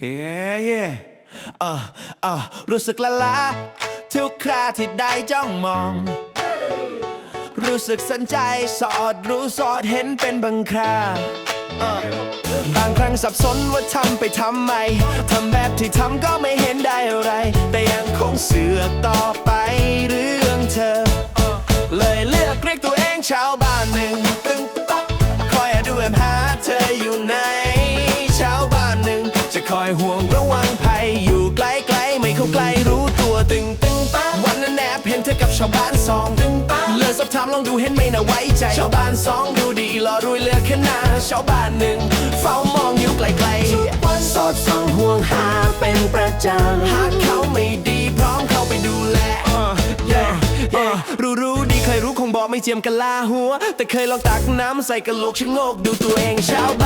เย้เย้เออเออรู้สึกละละทุกคราที่ได้จ้องมอง รู้สึกสนใจสอดรู้สอดเห็นเป็นบางคราเออบางครั้งสับสนว่าทำไปทำไมทำแบบที่ทำก็ไม่เห็นได้อะไร แต่ยังคงเสือกต่อไปเรื่องเธอ เลยเลือกเรียกตัวเองชาวบ้านหนึ่งตึงตักคอยดูแอมหา ชาวบ้านสองตึงตักเลยสอบถามลองดูเห็นไม่น่าไว้ใจ ชาวบ้านสองดูดีหล่อรวยเหลือขนาดชาวบ้านหนึ่งเฝ้ามองอยู่ไกลไกลๆสอดส่องห่วงหาเป็นประจำหากเขาไม่ดีพร้อมเข้าไปดูแล yeah, yeah รู้รู้ดีเคยรู้คงบอกไม่เจียมกันลาหัว แต่เคยลองตักน้ำใส่กระโหลกชะโงกดูตัวเองชาวบ้านหนึ่ง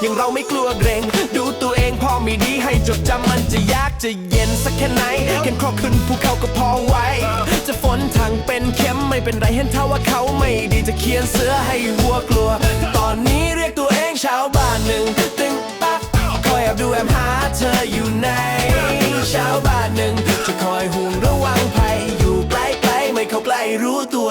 อย่างเราไม่กลัวเกรง ดูตัวเองพอมีดีให้จดจำมันจะยากจะเย็นสักแค่ไหนเข็นครอบขึ้นภูเขาก็พอไหวจะฝนทางเป็นเข็มไม่เป็นไรเห็นเท่าว่าเขาไม่ดีจะเขียนเสื้อให้วัวกลัว ตอนนี้เรียกตัวเองชาวบ้านหนึ่งตึงปักคอยแอบดูแอบหาเธออยู่ไหนชาวบ้านหนึ่งจะคอยห่วงระวัง รู้ตัว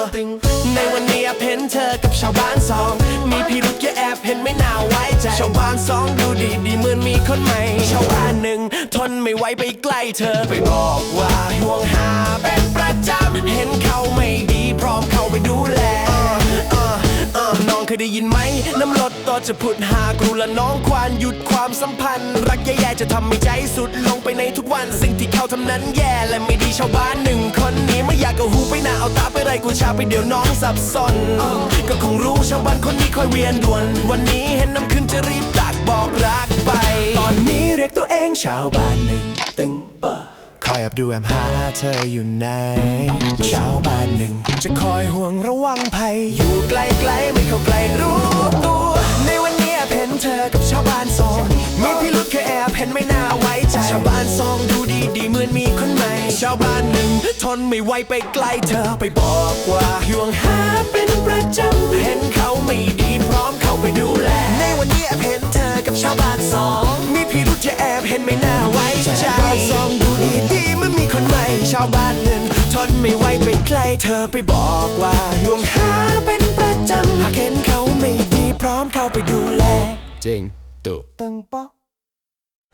ในวันนี้แอบเห็นเธอกับชาวบ้านสอง มีพิรุษอย่าแอบเห็นไม่น่าไว้ใจ ชาวบ้านสองดูดีดีเหมือนมีคนใหม่ ชาวบ้านหนึ่งทนไม่ไหวไปใกล้เธอ ไปบอกว่าห่วงหาเป็นประจำ เห็นเขาไม่ดีพร้อมเข้าไปดูแลน้องเคยได้ยินไหมน้ำลด จะผุดหากรูและน้องควานหยุดความสัมพันธ์ รักแย่ๆจะทำให้ใจสุดลงไปในทุกวัน สิ่งที่เขาทำนั้นแย่และไม่ดีชาวบ้านหนึ่งคนนี้ไม่อยากเอาหูไปหน้าเอาตาไปไรกูชาไปเดี๋ยวน้องสับสนก็คงรู้ชาวบ้านคนนี้คอยเวียนดวน วันนี้เห็นน้ำขึ้นจะรีบตักบอกรักไป ตอนนี้เรียกตัวเองชาวบ้านหนึ่งตึงเปอคอยแอบดูแอมหาเธออยู่ไหนชาวบ้านหนึ่ง จะคอยห่วงระวังภัยอยู่ไกลๆไม่เข้าใกล้รู้ เธอกับชาวบ้านสองมีพิรุษแค่แอบเห็นไม่น่าไว้ใจชาวบ้านสองดูดีดีเหมือนมีคนใหม่ ชาวบ้านหนึ่งทนไม่ไหวไปไกลเธอไปบอกว่าห่วงหาเป็นประจำเห็นเขาไม่ดีพร้อมเข้าไปดูแล ในวันนี้แอบเห็นเธอกับชาวบ้านสองมีพิรุษจะแอบเห็นไม่น่าไว้ใจชาวบ้านสองดูดีดีเหมันมีคนใหม่ ชาวบ้านหนึ่งทนไม่ไหวไปไกลเธอไปบอกว่าห่วงหาเป็นประจำหากเห็นเขาไม่ดีพร้อมเข้าไปดูแล 进度